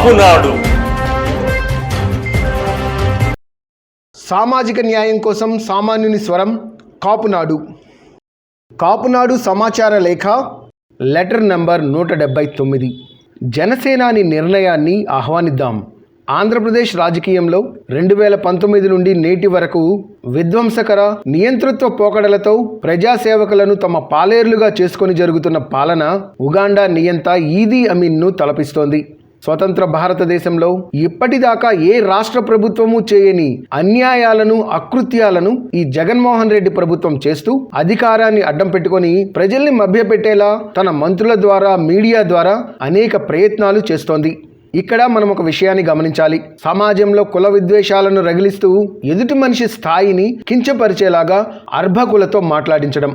కాపునాడు సామాజిక న్యాయం కోసం సామాన్యుని స్వరం కాపునాడు. కాపునాడు సమాచార లేఖ లెటర్ నంబర్ నూట డెబ్బై తొమ్మిది. జనసేనాని నిర్ణయాన్ని ఆహ్వానిద్దాం. ఆంధ్రప్రదేశ్ రాజకీయంలో రెండు వేల పంతొమ్మిది నుండి నేటి వరకు విధ్వంసకర నియంతృత్వ పోకడలతో ప్రజాసేవకులను తమ పాలేర్లుగా చేసుకొని జరుగుతున్న పాలన ఉగాండా నియంత ఈదీ అమీన్ను తలపిస్తోంది. స్వతంత్ర భారతదేశంలో ఇప్పటిదాకా ఏ రాష్ట్ర ప్రభుత్వము చేయని అన్యాయాలను అకృత్యాలను ఈ జగన్మోహన్ రెడ్డి ప్రభుత్వం చేస్తూ అధికారాన్ని అడ్డం పెట్టుకొని ప్రజల్ని మభ్యపెట్టేలా తన మంత్రుల ద్వారా మీడియా ద్వారా అనేక ప్రయత్నాలు చేస్తోంది. ఇక్కడ మనం ఒక విషయాన్ని గమనించాలి. సమాజంలో కుల విద్వేషాలను రగిలిస్తూ ఎదుటి మనిషి స్థాయిని కించపరిచేలాగా అర్భకులతో మాట్లాడించడం.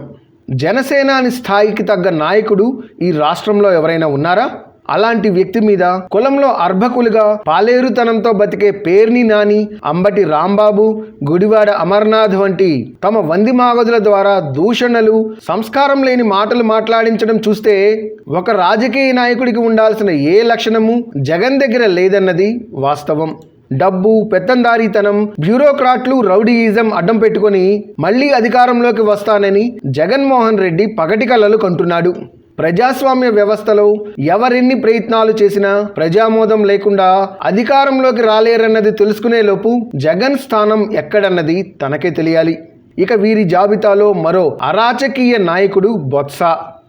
జనసేనాని స్థాయికి తగ్గ నాయకుడు ఈ రాష్ట్రంలో ఎవరైనా ఉన్నారా? అలాంటి వ్యక్తి మీద కులంలో అర్భకులుగా పాలేరుతనంతో బతికే పేర్ని నాని అంబటి రాంబాబు గుడివాడ అమర్నాథ్ వంటి తమ వంది మాగజుల ద్వారా దూషణలు సంస్కారం లేని మాటలు మాట్లాడించడం చూస్తే ఒక రాజకీయ నాయకుడికి ఉండాల్సిన ఏ లక్షణము జగన్ దగ్గర లేదన్నది వాస్తవం. డబ్బు పెత్తందారీతనం బ్యూరోక్రాట్లు రౌడీయిజం అడ్డం పెట్టుకొని మళ్ళీ అధికారంలోకి వస్తానని జగన్మోహన్ రెడ్డి పగటి కలలు కంటున్నాడు. ప్రజాస్వామ్య వ్యవస్థలో ఎవరెన్ని ప్రయత్నాలు చేసినా ప్రజామోదం లేకుండా అధికారంలోకి రాలేరన్నది తెలుసుకునేలోపు జగన్ స్థానం ఎక్కడన్నది తనకే తెలియాలి. ఇక వీరి జాబితాలో మరో అరాచకీయ నాయకుడు బొత్స.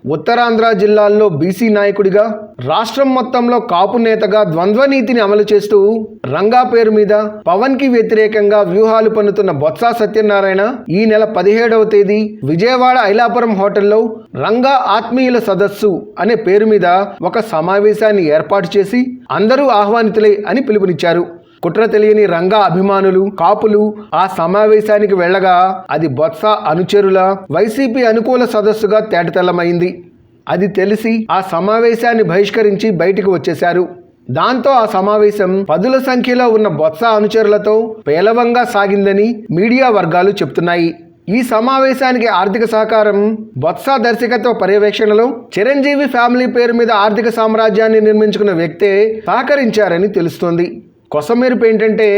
ఉత్తరాంధ్ర జిల్లాల్లో బీసీ నాయకుడిగా రాష్ట్రం మొత్తంలో కాపు నేతగా ద్వంద్వ నీతిని అమలు చేస్తూ రంగా పేరు మీద పవన్కి వ్యతిరేకంగా వ్యూహాలు పన్నుతున్న బొత్స సత్యనారాయణ ఈ నెల పదిహేడవ తేదీ విజయవాడ ఐలాపురం హోటల్లో రంగా ఆత్మీయుల సదస్సు అనే పేరు మీద ఒక సమావేశాన్ని ఏర్పాటు చేసి అందరూ ఆహ్వానితులే అని పిలుపునిచ్చారు. కుట్ర తెలియని రంగా అభిమానులు కాపులు ఆ సమావేశానికి వెళ్ళగా అది బొత్స అనుచరుల వైసీపీ అనుకూల సదస్సుగా తేటతెల్లమైంది. అది తెలిసి ఆ సమావేశాన్ని బహిష్కరించి బయటికి వచ్చేశారు. దాంతో ఆ సమావేశం పదుల సంఖ్యలో ఉన్న బొత్స అనుచరులతో పేలవంగా సాగిందని మీడియా వర్గాలు చెప్తున్నాయి ఈ సమావేశానికి ఆర్థిక సహకారం బొత్స దర్శకత్వ పర్యవేక్షణలో చిరంజీవి ఫ్యామిలీ పేరు మీద ఆర్థిక సామ్రాజ్యాన్ని నిర్మించుకున్న వ్యక్తే సహకరించారని తెలుస్తోంది. కొసమెరుపు ఏంటంటే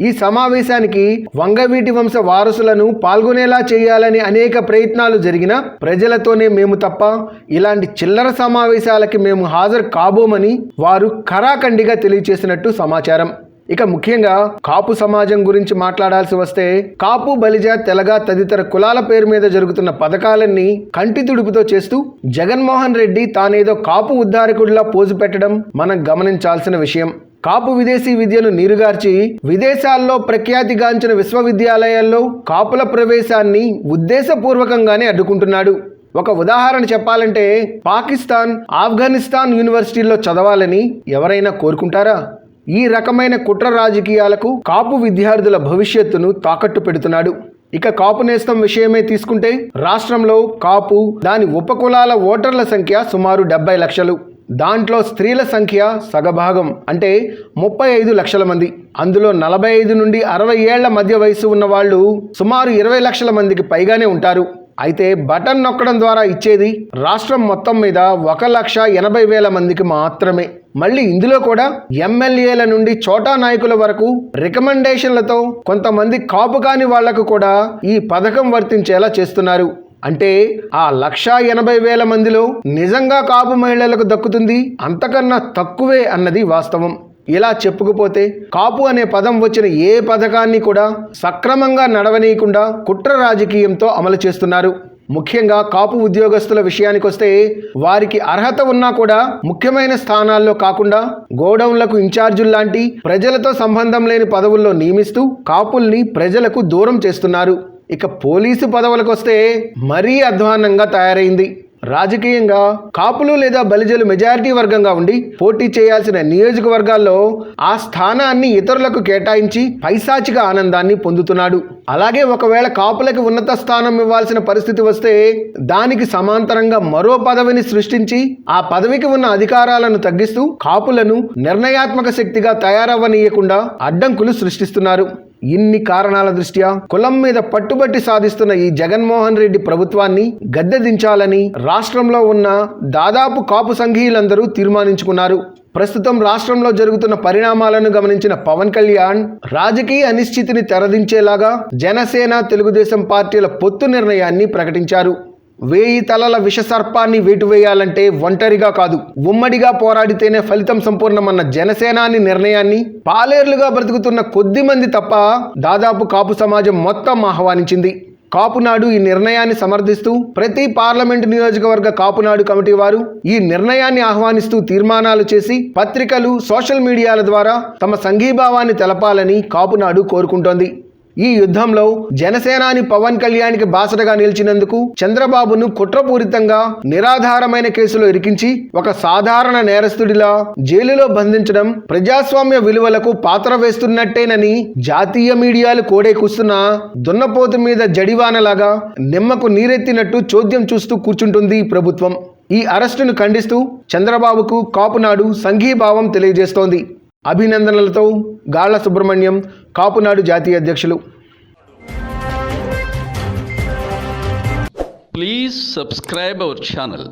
ఈ సమావేశానికి వంగవీటి వంశ వారసులను పాల్గొనేలా చేయాలని అనేక ప్రయత్నాలు జరిగిన ప్రజలతోనే మేము తప్ప ఇలాంటి చిల్లర సమావేశాలకి మేము హాజరు కాబోమని వారు ఖరాఖండిగా తెలియచేసినట్టు సమాచారం. ఇక ముఖ్యంగా కాపు సమాజం గురించి మాట్లాడాల్సి వస్తే కాపు బలిజ తెలగ తదితర కులాల పేరు మీద జరుగుతున్న పథకాలన్నీ కంటి తుడుపుతో చేస్తూ జగన్మోహన్ రెడ్డి తానేదో కాపు ఉద్ధారకుడిలా పోజు పెట్టడం మనం గమనించాల్సిన విషయం. కాపు విదేశీ విద్యను నీరుగార్చి విదేశాల్లో ప్రఖ్యాతిగాంచిన విశ్వవిద్యాలయాల్లో కాపుల ప్రవేశాన్ని ఉద్దేశపూర్వకంగానే అడ్డుకుంటున్నాడు. ఒక ఉదాహరణ చెప్పాలంటే పాకిస్తాన్ ఆఫ్ఘనిస్తాన్ యూనివర్సిటీల్లో చదవాలని ఎవరైనా కోరుకుంటారా? ఈ రకమైన కుట్ర రాజకీయాలకు కాపు విద్యార్థుల భవిష్యత్తును తాకట్టు పెడుతున్నాడు. ఇక కాపు నేస్తం విషయమే తీసుకుంటే రాష్ట్రంలో కాపు దాని ఉపకులాల ఓటర్ల సంఖ్య సుమారు డెబ్బై లక్షలు. దాంట్లో స్త్రీల సంఖ్య సగభాగం అంటే ముప్పై ఐదు లక్షల మంది. అందులో నలభై ఐదు నుండి అరవై ఏళ్ళ మధ్య వయసు ఉన్న వాళ్ళు సుమారు ఇరవై లక్షల మందికి పైగానే ఉంటారు. అయితే బటన్ నొక్కడం ద్వారా ఇచ్చేది రాష్ట్రం మొత్తం మీద ఒక లక్ష ఎనభై వేల మందికి మాత్రమే. మళ్ళీ ఇందులో కూడా ఎమ్మెల్యేల నుండి చోటా నాయకుల వరకు రికమెండేషన్లతో కొంతమంది కాపు కాని వాళ్ళకు కూడా ఈ పథకం వర్తించేలా చేస్తున్నారు. అంటే ఆ లక్షా ఎనభై వేల మందిలో నిజంగా కాపు మహిళలకు దక్కుతుంది? అంతకన్నా తక్కువే అన్నది వాస్తవం. ఇలా చెప్పుకుపోతే కాపు అనే పదం వచ్చిన ఏ పథకాన్ని కూడా సక్రమంగా నడవనీయకుండా కుట్ర రాజకీయంతో అమలు చేస్తున్నారు. ముఖ్యంగా కాపు ఉద్యోగస్తుల విషయానికొస్తే వారికి అర్హత ఉన్నా కూడా ముఖ్యమైన స్థానాల్లో కాకుండా గోడౌన్లకు ఇన్ఛార్జుల్లాంటి ప్రజలతో సంబంధం లేని పదవుల్లో నియమిస్తూ కాపుల్ని ప్రజలకు దూరం చేస్తున్నారు. ఇక పోలీసు పదవులకు వస్తే మరీ అధ్వాన్నంగా తయారైంది. రాజకీయంగా కాపులు లేదా బలిజలు మెజారిటీ వర్గంగా ఉండి పోటీ చేయాల్సిన నియోజకవర్గాల్లో ఆ స్థానాన్ని ఇతరులకు కేటాయించి పైశాచిక ఆనందాన్ని పొందుతున్నాడు. అలాగే ఒకవేళ కాపులకు ఉన్నత స్థానం ఇవ్వాల్సిన పరిస్థితి వస్తే దానికి సమాంతరంగా మరో పదవిని సృష్టించి ఆ పదవికి ఉన్న అధికారాలను తగ్గిస్తూ కాపులను నిర్ణయాత్మక శక్తిగా తయారవ్వనీయకుండా అడ్డంకులు సృష్టిస్తున్నారు. ఇన్ని కారణాల దృష్ట్యా కులం మీద పట్టుబట్టి సాధిస్తున్న ఈ జగన్మోహన్ రెడ్డి ప్రభుత్వాన్ని గద్దె దించాలని రాష్ట్రంలో ఉన్న దాదాపు కాపు సంఘీయులందరూ తీర్మానించుకున్నారు. ప్రస్తుతం రాష్ట్రంలో జరుగుతున్న పరిణామాలను గమనించిన పవన్ కళ్యాణ్ రాజకీయ అనిశ్చితిని తెరదించేలాగా జనసేన తెలుగుదేశం పార్టీల పొత్తు నిర్ణయాన్ని ప్రకటించారు. వేయి తలల విషసర్పాన్ని వేటువేయాలంటే ఒంటరిగా కాదు. ఉమ్మడిగా పోరాడితేనే ఫలితం సంపూర్ణమన్న జనసేనాని నిర్ణయాన్ని పాలేర్లుగా బ్రతుకుతున్న కొద్ది మంది తప్ప దాదాపు కాపు సమాజం మొత్తం ఆహ్వానించింది. కాపునాడు ఈ నిర్ణయాన్ని సమర్థిస్తూ ప్రతి పార్లమెంటు నియోజకవర్గ కాపునాడు కమిటీ వారు ఈ నిర్ణయాన్ని ఆహ్వానిస్తూ తీర్మానాలు చేసి పత్రికలు సోషల్ మీడియాల ద్వారా తమ సంఘీభావాన్ని తెలపాలని కాపునాడు కోరుకుంటోంది. ఈ యుద్ధంలో జనసేనాని పవన్ కళ్యాణ్కి బాసటగా నిలిచినందుకు చంద్రబాబును కుట్రపూరితంగా నిరాధారమైన కేసులో ఇరికించి ఒక సాధారణ నేరస్తుడిలా జైలులో బంధించడం ప్రజాస్వామ్య విలువలకు పాత్ర వేస్తున్నట్టేనని జాతీయ మీడియాలు కోడేకూస్తున్న దున్నపోతు మీద జడివానలాగా నిమ్మకు నీరెత్తినట్టు చోద్యం చూస్తూ కూర్చుంటుంది ఈ ప్రభుత్వం. ఈ అరెస్టును ఖండిస్తూ చంద్రబాబుకు కాపునాడు సంఘీభావం తెలియజేస్తోంది. అభినందనలతో గాళ్ళ సుబ్రహ్మణ్యం కాపునాడు జాతీయ అధ్యక్షులు. Please subscribe our channel